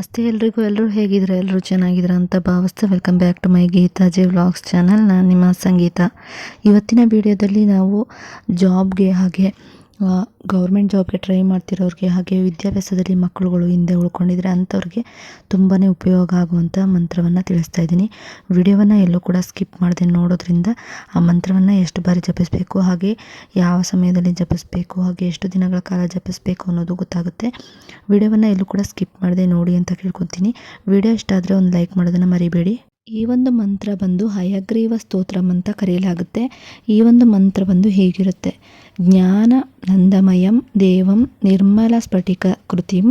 ನಮಸ್ತೆ ಎಲ್ರಿಗೂ ಎಲ್ಲರೂ ಹೇಗಿದ್ರೆ ಎಲ್ಲರೂ ಚೆನ್ನಾಗಿದ್ರೆ ಅಂತ ಭಾವಿಸ್ತಾ welcome back to my Geetaji vlogs channel ನಾನು ನಿಮ್ಮ ಸಂಗೀತ. ಇವತ್ತಿನ ವಿಡಿಯೋದಲ್ಲಿ ನಾವು ಜಾಬ್ಗೆ ಹಾಗೆ ಗೌರ್ಮೆಂಟ್ ಜಾಬ್ಗೆ ಟ್ರೈ ಮಾಡ್ತಿರೋರಿಗೆ ಹಾಗೆ ವಿದ್ಯಾಭ್ಯಾಸದಲ್ಲಿ ಮಕ್ಕಳುಗಳು ಹಿಂದೆ ಉಳ್ಕೊಂಡಿದ್ರೆ ಅಂಥವ್ರಿಗೆ ತುಂಬಾ ಉಪಯೋಗ ಆಗುವಂಥ ಮಂತ್ರವನ್ನು ತಿಳಿಸ್ತಾ ಇದ್ದೀನಿ. ವಿಡಿಯೋವನ್ನು ಎಲ್ಲೂ ಕೂಡ ಸ್ಕಿಪ್ ಮಾಡದೆ ನೋಡೋದ್ರಿಂದ ಆ ಮಂತ್ರವನ್ನು ಎಷ್ಟು ಬಾರಿ ಜಪಿಸಬೇಕು, ಹಾಗೆ ಯಾವ ಸಮಯದಲ್ಲಿ ಜಪಿಸಬೇಕು, ಹಾಗೆ ಎಷ್ಟು ದಿನಗಳ ಕಾಲ ಜಪಿಸಬೇಕು ಅನ್ನೋದು ಗೊತ್ತಾಗುತ್ತೆ. ವಿಡಿಯೋವನ್ನು ಎಲ್ಲೂ ಕೂಡ ಸ್ಕಿಪ್ ಮಾಡದೆ ನೋಡಿ ಅಂತ ಕೇಳ್ಕೊತೀನಿ. ವಿಡಿಯೋ ಇಷ್ಟ ಆದರೆ ಒಂದು ಲೈಕ್ ಮಾಡೋದನ್ನು ಮರಿಬೇಡಿ. ಈ ಒಂದು ಮಂತ್ರ ಬಂದು ಹಯಗ್ರೀವ ಸ್ತೋತ್ರಂ ಅಂತ ಕರೆಯಲಾಗುತ್ತೆ. ಈ ಒಂದು ಮಂತ್ರ ಬಂದು ಹೇಗಿರುತ್ತೆ? ಜ್ಞಾನ ನಂದಮಯಂ ದೇವಂ ನಿರ್ಮಲ ಸ್ಫಟಿಕ ಕೃತಿಂ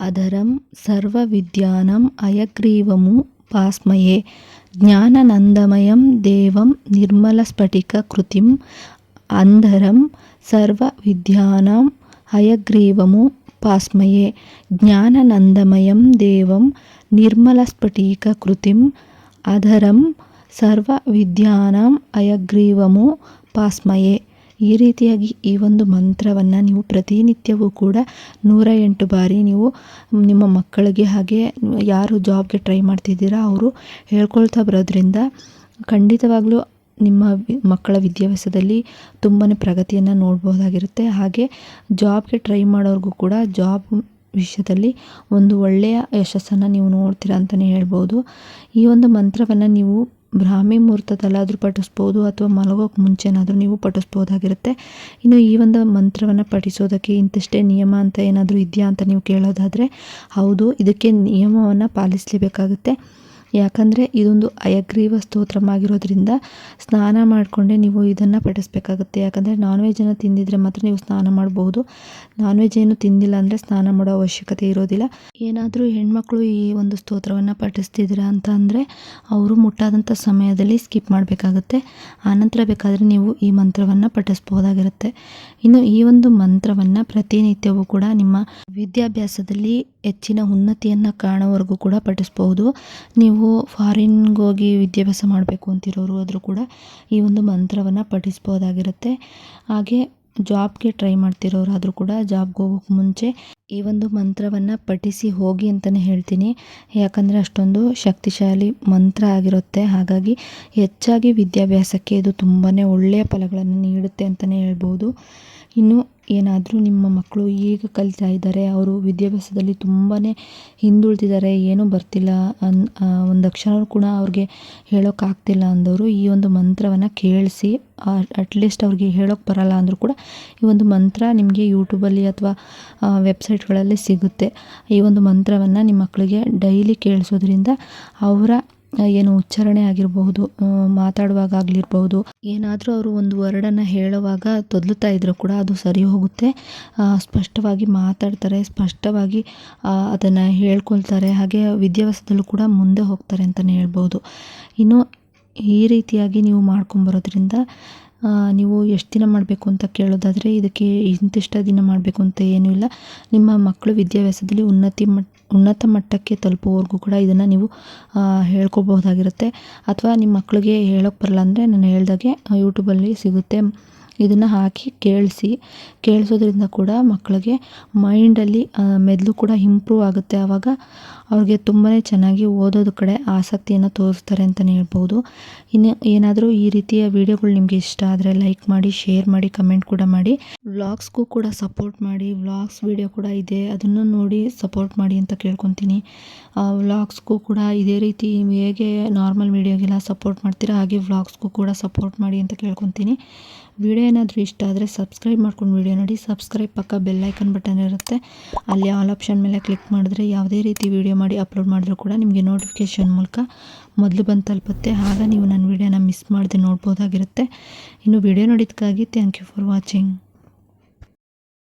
ಅದರಂ ಸರ್ವವಿದ್ಯಾನಂ ಅಯಗ್ರೀವಮು ಪಾಸ್ಮಯೇ. ಜ್ಞಾನನಂದಮಯಂ ದೇವಂ ನಿರ್ಮಲ ಸ್ಫಟಿಕ ಕೃತಿಂ ಅಂಧರಂ ಸರ್ವವಿದ್ಯಾನಾಂ ಹಯಗ್ರೀವಮು ಪಾಸ್ಮಯೇ. ಜ್ಞಾನನಂದಮಯಂ ದೇವಂ ನಿರ್ಮಲ ಸ್ಫಟಿಕ ಕೃತಿಂ ಅಧರಂ ಸರ್ವ ವಿದ್ಯಾನಾಂ ಅಯಗ್ರೀವಮು ಪಾಸ್ಮಯೇ. ಈ ರೀತಿಯಾಗಿ ಈ ಒಂದು ಮಂತ್ರವನ್ನು ನೀವು ಪ್ರತಿನಿತ್ಯವೂ ಕೂಡ ನೂರ ಎಂಟು ಬಾರಿ ನೀವು ನಿಮ್ಮ ಮಕ್ಕಳಿಗೆ ಹಾಗೆ ಯಾರು ಜಾಬ್ಗೆ ಟ್ರೈ ಮಾಡ್ತಿದ್ದೀರಾ ಅವರು ಹೇಳ್ಕೊಳ್ತಾ ಬರೋದ್ರಿಂದ ಖಂಡಿತವಾಗ್ಲೂ ನಿಮ್ಮ ಮಕ್ಕಳ ವಿದ್ಯಾಭ್ಯಾಸದಲ್ಲಿ ತುಂಬಾ ಪ್ರಗತಿಯನ್ನು ನೋಡ್ಬೋದಾಗಿರುತ್ತೆ. ಹಾಗೆ ಜಾಬ್ಗೆ ಟ್ರೈ ಮಾಡೋರಿಗೂ ಕೂಡ ಜಾಬ್ ವಿಷಯದಲ್ಲಿ ಒಂದು ಒಳ್ಳೆಯ ಯಶಸ್ಸನ್ನು ನೀವು ನೋಡ್ತೀರಾ ಅಂತಲೇ ಹೇಳ್ಬೋದು. ಈ ಒಂದು ಮಂತ್ರವನ್ನು ನೀವು ಬ್ರಾಹ್ಮಿ ಮುಹೂರ್ತದಲ್ಲಾದರೂ ಪಠಿಸ್ಬೋದು ಅಥವಾ ಮಲಗೋಕ್ಕೆ ಮುಂಚೆನಾದರೂ ನೀವು ಪಠಿಸ್ಬೋದಾಗಿರುತ್ತೆ. ಇನ್ನು ಈ ಒಂದು ಮಂತ್ರವನ್ನು ಪಠಿಸೋದಕ್ಕೆ ಇಂತಿಷ್ಟೇ ನಿಯಮ ಅಂತ ಏನಾದರೂ ಇದೆಯಾ ಅಂತ ನೀವು ಕೇಳೋದಾದರೆ, ಹೌದು, ಇದಕ್ಕೆ ನಿಯಮವನ್ನು ಪಾಲಿಸಲೇಬೇಕಾಗುತ್ತೆ. ಯಾಕಂದರೆ ಇದೊಂದು ಅಯಗ್ರೀವ ಸ್ತೋತ್ರವಾಗಿರೋದ್ರಿಂದ ಸ್ನಾನ ಮಾಡಿಕೊಂಡೆ ನೀವು ಇದನ್ನು ಪಠಿಸ್ಬೇಕಾಗುತ್ತೆ. ಯಾಕಂದರೆ ನಾನ್ ವೆಜ್ಜನ್ನು ತಿಂದಿದ್ರೆ ಮಾತ್ರ ನೀವು ಸ್ನಾನ ಮಾಡಬಹುದು ನಾನ್ ವೆಜ್ ಏನು ತಿಂದಿಲ್ಲ ಅಂದರೆ ಸ್ನಾನ ಮಾಡೋ ಅವಶ್ಯಕತೆ ಇರೋದಿಲ್ಲ. ಏನಾದರೂ ಹೆಣ್ಮಕ್ಳು ಈ ಒಂದು ಸ್ತೋತ್ರವನ್ನು ಪಠಿಸ್ತಿದ್ದೀರಾ ಅಂತ ಅಂದರೆ ಅವರು ಮುಟ್ಟಾದಂಥ ಸಮಯದಲ್ಲಿ ಸ್ಕಿಪ್ ಮಾಡಬೇಕಾಗುತ್ತೆ. ಆನಂತರ ಬೇಕಾದರೆ ನೀವು ಈ ಮಂತ್ರವನ್ನು ಪಠಿಸ್ಬೋದಾಗಿರುತ್ತೆ ಇನ್ನು ಈ ಒಂದು ಮಂತ್ರವನ್ನು ಪ್ರತಿನಿತ್ಯವೂ ಕೂಡ ನಿಮ್ಮ ವಿದ್ಯಾಭ್ಯಾಸದಲ್ಲಿ ಹೆಚ್ಚಿನ ಉನ್ನತಿಯನ್ನು ಕಾಣೋವರೆಗೂ ಕೂಡ ಪಠಿಸ್ಬೋದು ನೀವು ಫಾರಿನ್ಗೆ ಹೋಗಿ ವಿದ್ಯಾಭ್ಯಾಸ ಮಾಡಬೇಕು ಅಂತಿರೋರು ಆದರೂ ಕೂಡ ಈ ಒಂದು ಮಂತ್ರವನ್ನು ಪಠಿಸ್ಬೋದಾಗಿರುತ್ತೆ. ಹಾಗೆ ಜಾಬ್ಗೆ ಟ್ರೈ ಮಾಡ್ತಿರೋರಾದರೂ ಕೂಡ ಜಾಬ್ಗೆ ಹೋಗೋಕ್ಕೆ ಮುಂಚೆ ಈ ಒಂದು ಮಂತ್ರವನ್ನು ಪಠಿಸಿ ಹೋಗಿ ಅಂತಲೇ ಹೇಳ್ತೀನಿ. ಯಾಕಂದರೆ ಅಷ್ಟೊಂದು ಶಕ್ತಿಶಾಲಿ ಮಂತ್ರ ಆಗಿರುತ್ತೆ. ಹಾಗಾಗಿ ಹೆಚ್ಚಾಗಿ ವಿದ್ಯಾಭ್ಯಾಸಕ್ಕೆ ಇದು ತುಂಬಾ ಒಳ್ಳೆಯ ಫಲಗಳನ್ನು ನೀಡುತ್ತೆ ಅಂತಲೇ ಹೇಳ್ಬೋದು ಇನ್ನು ಏನಾದರೂ ನಿಮ್ಮ ಮಕ್ಕಳು ಈಗ ಕಲಿತಾ ಇದ್ದಾರೆ, ಅವರು ವಿದ್ಯಾಭ್ಯಾಸದಲ್ಲಿ ತುಂಬಾ ಹಿಂದುಳಿದಿದ್ದಾರೆ, ಏನೂ ಬರ್ತಿಲ್ಲ ಅನ್ ಒಂದು ಅಕ್ಷರ ಕೂಡ ಅವ್ರಿಗೆ ಹೇಳೋಕ್ಕಾಗ್ತಿಲ್ಲ ಅಂದವರು, ಈ ಒಂದು ಮಂತ್ರವನ್ನು ಕೇಳಿಸಿ ಅಟ್ಲೀಸ್ಟ್ ಅವ್ರಿಗೆ ಹೇಳೋಕ್ಕೆ ಬರಲ್ಲ ಅಂದರೂ ಕೂಡ ಈ ಒಂದು ಮಂತ್ರ ನಿಮಗೆ ಯೂಟ್ಯೂಬಲ್ಲಿ ಅಥವಾ ವೆಬ್ಸೈಟ್ಗಳಲ್ಲಿ ಸಿಗುತ್ತೆ. ಈ ಒಂದು ಮಂತ್ರವನ್ನು ನಿಮ್ಮ ಮಕ್ಕಳಿಗೆ ಡೈಲಿ ಕೇಳಿಸೋದ್ರಿಂದ ಅವರ ಏನು ಉಚ್ಚಾರಣೆ ಆಗಿರಬಹುದು ಮಾತಾಡುವಾಗ ಆಗಿರ್ಬೋದು ಏನಾದರೂ ಅವರು ಒಂದು ವರ್ಡನ್ನು ಹೇಳುವಾಗ ತೊದಲುತ್ತಾ ಇದ್ದರೂ ಕೂಡ ಅದು ಸರಿ ಹೋಗುತ್ತೆ. ಸ್ಪಷ್ಟವಾಗಿ ಮಾತಾಡ್ತಾರೆ, ಸ್ಪಷ್ಟವಾಗಿ ಅದನ್ನು ಹೇಳ್ಕೊಳ್ತಾರೆ. ಹಾಗೆ ವಿದ್ಯಾಭ್ಯಾಸದಲ್ಲೂ ಕೂಡ ಮುಂದೆ ಹೋಗ್ತಾರೆ ಅಂತಲೇ ಹೇಳ್ಬೋದು ಇನ್ನು ಈ ರೀತಿಯಾಗಿ ನೀವು ಮಾಡ್ಕೊಂಬರೋದ್ರಿಂದ ನೀವು ಎಷ್ಟು ದಿನ ಮಾಡಬೇಕು ಅಂತ ಕೇಳೋದಾದರೆ ಇದಕ್ಕೆ ಇಂತಿಷ್ಟು ದಿನ ಮಾಡಬೇಕು ಅಂತ ಏನೂ ಇಲ್ಲ. ನಿಮ್ಮ ಮಕ್ಕಳು ವಿದ್ಯಾಭ್ಯಾಸದಲ್ಲಿ ಉನ್ನತಿ ಮಟ್ಟ ಉನ್ನತ ಮಟ್ಟಕ್ಕೆ ತಲುಪುವವರೆಗೂ ಕೂಡ ಇದನ್ನು ನೀವು ಹೇಳ್ಕೊಬೋದಾಗಿರುತ್ತೆ ಅಥವಾ ನಿಮ್ಮ ಮಕ್ಕಳಿಗೆ ಹೇಳೋಕ್ಕೆ ಬರಲ್ಲ ಅಂದರೆ ನಾನು ಹೇಳ್ದಾಗೆ ಯೂಟ್ಯೂಬಲ್ಲಿ ಸಿಗುತ್ತೆ. ಇದನ್ನು ಹಾಕಿ ಕೇಳಿಸಿ, ಕೇಳಿಸೋದ್ರಿಂದ ಕೂಡ ಮಕ್ಕಳಿಗೆ ಮೈಂಡಲ್ಲಿ ಮೆದುಳು ಕೂಡ ಇಂಪ್ರೂವ್ ಆಗುತ್ತೆ. ಆವಾಗ ಅವ್ರಿಗೆ ತುಂಬಾ ಚೆನ್ನಾಗಿ ಓದೋದು ಕಡೆ ಆಸಕ್ತಿಯನ್ನು ತೋರಿಸ್ತಾರೆ ಅಂತಲೇ ಹೇಳ್ಬೋದು. ಇನ್ನು ಏನಾದರೂ ಈ ರೀತಿಯ ವಿಡಿಯೋಗಳು ನಿಮಗೆ ಇಷ್ಟ ಆದರೆ ಲೈಕ್ ಮಾಡಿ ಶೇರ್ ಮಾಡಿ ಕಮೆಂಟ್ ಕೂಡ ಮಾಡಿ. ವ್ಲಾಗ್ಸ್ಗೂ ಕೂಡ ಸಪೋರ್ಟ್ ಮಾಡಿ ವ್ಲಾಗ್ಸ್ ವಿಡಿಯೋ ಕೂಡ ಇದೆ. ಅದನ್ನು ನೋಡಿ ಸಪೋರ್ಟ್ ಮಾಡಿ ಅಂತ ಕೇಳ್ಕೊತೀನಿ. ವ್ಲಾಗ್ಸ್ಗೂ ಕೂಡ ಇದೇ ರೀತಿ ಹೇಗೆ ನಾರ್ಮಲ್ ವೀಡಿಯೋಗೆಲ್ಲ ಸಪೋರ್ಟ್ ಮಾಡ್ತೀರಾ, ಹಾಗೆ ವ್ಲಾಗ್ಸ್ಗೂ ಕೂಡ ಸಪೋರ್ಟ್ ಮಾಡಿ ಅಂತ ಕೇಳ್ಕೊತೀನಿ. ವಿಡಿಯೋ ಏನಾದರೂ ಇಷ್ಟ ಆದರೆ ಸಬ್ಸ್ಕ್ರೈಬ್ ಮಾಡ್ಕೊಂಡು ವಿಡಿಯೋ ನೋಡಿ. ಸಬ್ಸ್ಕ್ರೈಬ್ ಪಕ್ಕ ಬೆಲ್ಲೈಕನ್ ಬಟನ್ ಇರುತ್ತೆ. ಅಲ್ಲಿ ಆಲ್ ಆಪ್ಷನ್ ಮೇಲೆ ಕ್ಲಿಕ್ ಮಾಡಿದ್ರೆ ಯಾವುದೇ ರೀತಿ ವಿಡಿಯೋ ಮಾಡಿ ಅಪ್ಲೋಡ್ ಮಾಡಿದ್ರು ಕೂಡ ನಿಮಗೆ ನೋಟಿಫಿಕೇಷನ್ ಮೂಲಕ ಮೊದಲು ಬಂದು ತಲುಪುತ್ತೆ. ಆಗ ನೀವು ನನ್ನ ವಿಡಿಯೋನ ಮಿಸ್ ಮಾಡದೆ ನೋಡ್ಬೋದಾಗಿರುತ್ತೆ. ಇನ್ನು ವಿಡಿಯೋ ನೋಡಿದ್ದಕ್ಕಾಗಿ ಥ್ಯಾಂಕ್ ಯು ಫಾರ್ ವಾಚಿಂಗ್